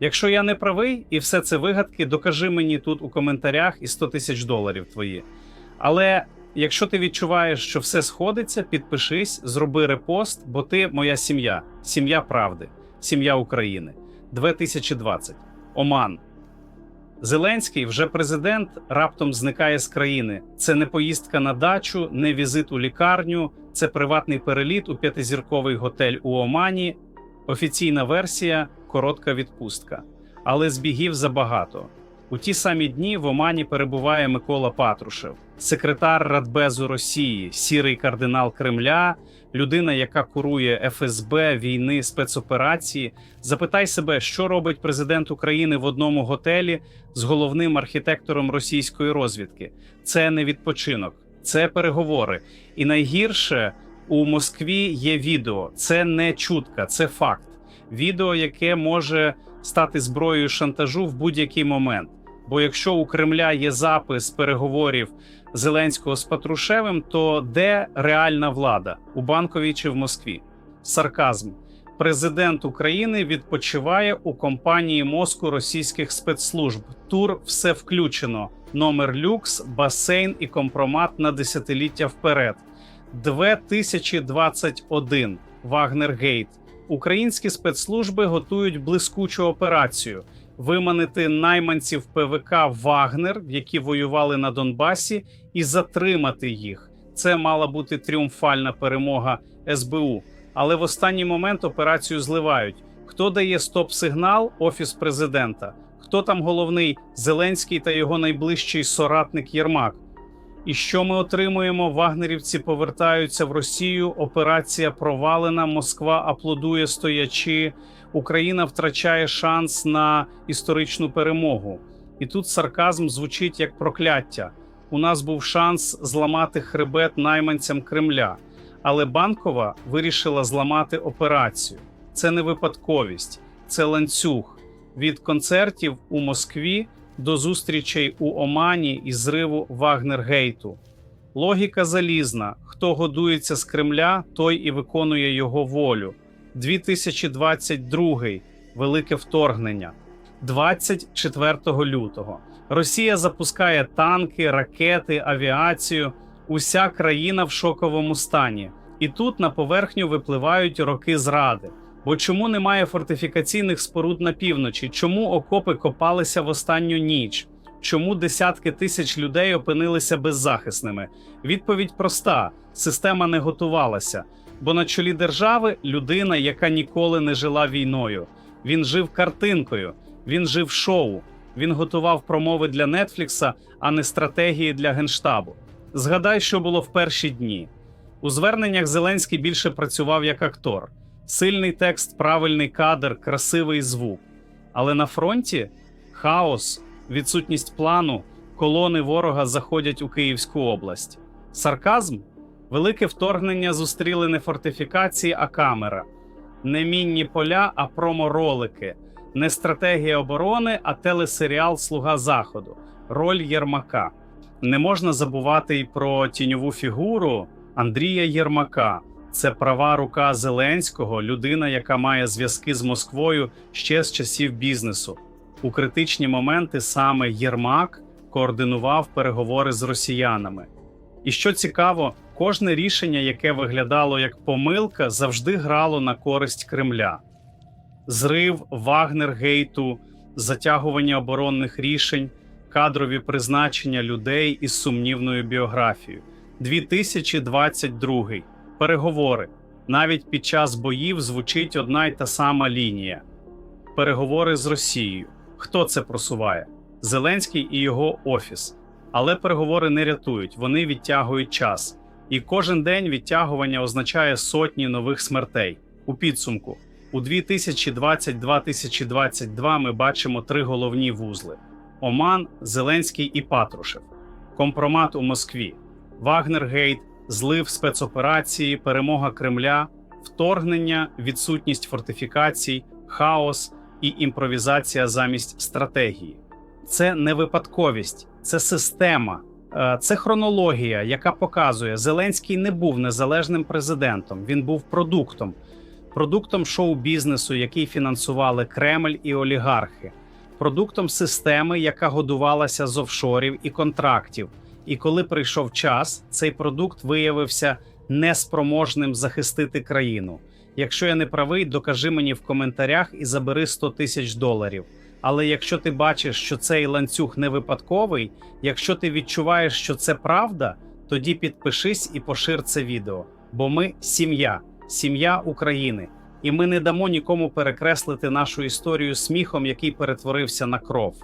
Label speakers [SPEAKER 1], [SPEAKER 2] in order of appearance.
[SPEAKER 1] Якщо я не правий і все це вигадки, докажи мені тут у коментарях і 100 тисяч доларів твої. Але якщо ти відчуваєш, що все сходиться, підпишись, зроби репост, бо ти моя сім'я, сім'я правди, сім'я України. 2020. Оман. Зеленський, вже президент, раптом зникає з країни. Це не поїздка на дачу, не візит у лікарню, це приватний переліт у п'ятизірковий готель у Омані. Офіційна версія коротка відпустка. Але збігів забагато. У ті самі дні в Омані перебуває Микола Патрушев, секретар Радбезу Росії, сірий кардинал Кремля, людина, яка курує ФСБ, війни, спецоперації. Запитай себе, що робить президент України в одному готелі з головним архітектором російської розвідки. Це не відпочинок, це переговори. І найгірше у Москві є відео. Це не чутка, це факт. Відео, яке може стати зброєю шантажу в будь-який момент. Бо якщо у Кремля є запис переговорів Зеленського з Патрушевим, то де реальна влада у Банковій чи в Москві? Сарказм. Президент України відпочиває у компанії мозку російських спецслужб. Тур все включено. Номер люкс, басейн і компромат на десятиліття вперед. 2021. Вагнергейт. Українські спецслужби готують блискучу операцію виманити найманців ПВК Вагнер, які воювали на Донбасі, і затримати їх. Це мала бути тріумфальна перемога СБУ. Але в останній момент операцію зливають. Хто дає стоп-сигнал? Офіс президента. Хто там головний Зеленський та його найближчий соратник Єрмак? І що ми отримуємо? Вагнерівці повертаються в Росію. Операція провалена. Москва аплодує стоячи. Україна втрачає шанс на історичну перемогу. І тут сарказм звучить як прокляття. У нас був шанс зламати хребет найманцям Кремля, але банкова вирішила зламати операцію. Це не випадковість, це ланцюг від концертів у Москві до зустрічей у Омані і зриву Вагнергейту. Логіка залізна: хто годується з Кремля, той і виконує його волю. 2022 велике вторгнення. 24 лютого Росія запускає танки, ракети, авіацію. Уся країна в шоковому стані. І тут на поверхню випливають роки зради. Бо чому немає фортифікаційних споруд на півночі? Чому окопи копалися в останню ніч? Чому десятки тисяч людей опинилися беззахисними? Відповідь проста: система не готувалася. Бо на чолі держави людина, яка ніколи не жила війною. Він жив картинкою, він жив шоу, він готував промови для Нетфлікса, а не стратегії для генштабу. Згадай, що було в перші дні. У зверненнях Зеленський більше працював як актор. Сильний текст, правильний кадр, красивий звук. Але на фронті хаос, відсутність плану, колони ворога заходять у Київську область. Сарказм велике вторгнення зустріли не фортифікації, а камера, не мінні поля, а проморолики, не стратегія оборони, а телесеріал Слуга Заходу, роль Єрмака. Не можна забувати й про тіньову фігуру Андрія Єрмака. Це права рука Зеленського, людина, яка має зв'язки з Москвою ще з часів бізнесу. У критичні моменти саме Єрмак координував переговори з росіянами. І що цікаво, кожне рішення, яке виглядало як помилка, завжди грало на користь Кремля. Зрив Вагнергейту, затягування оборонних рішень, кадрові призначення людей із сумнівною біографією. 2022 переговори. Навіть під час боїв звучить одна й та сама лінія. Переговори з Росією. Хто це просуває? Зеленський і його офіс. Але переговори не рятують, вони відтягують час. І кожен день відтягування означає сотні нових смертей. У підсумку, у 2022-2022 ми бачимо три головні вузли: Оман, Зеленський і Патрушев, компромат у Москві, Вагнергейт, злив спецоперації, перемога Кремля, вторгнення, відсутність фортифікацій, хаос і імпровізація замість стратегії. Це не випадковість, це система, Е, це хронологія, яка показує, Зеленський не був незалежним президентом, він був продуктом. продуктом шоу-бізнесу, який фінансували Кремль і олігархи, продуктом системи, яка годувалася з офшорів і контрактів. І коли прийшов час, цей продукт виявився неспроможним захистити країну. Якщо я не правий, докажи мені в коментарях і забери 100 тисяч доларів. Але якщо ти бачиш, що цей ланцюг не випадковий, якщо ти відчуваєш, що це правда, тоді підпишись і пошир це відео. Бо ми сім'я, сім'я України, і ми не дамо нікому перекреслити нашу історію сміхом, який перетворився на кров.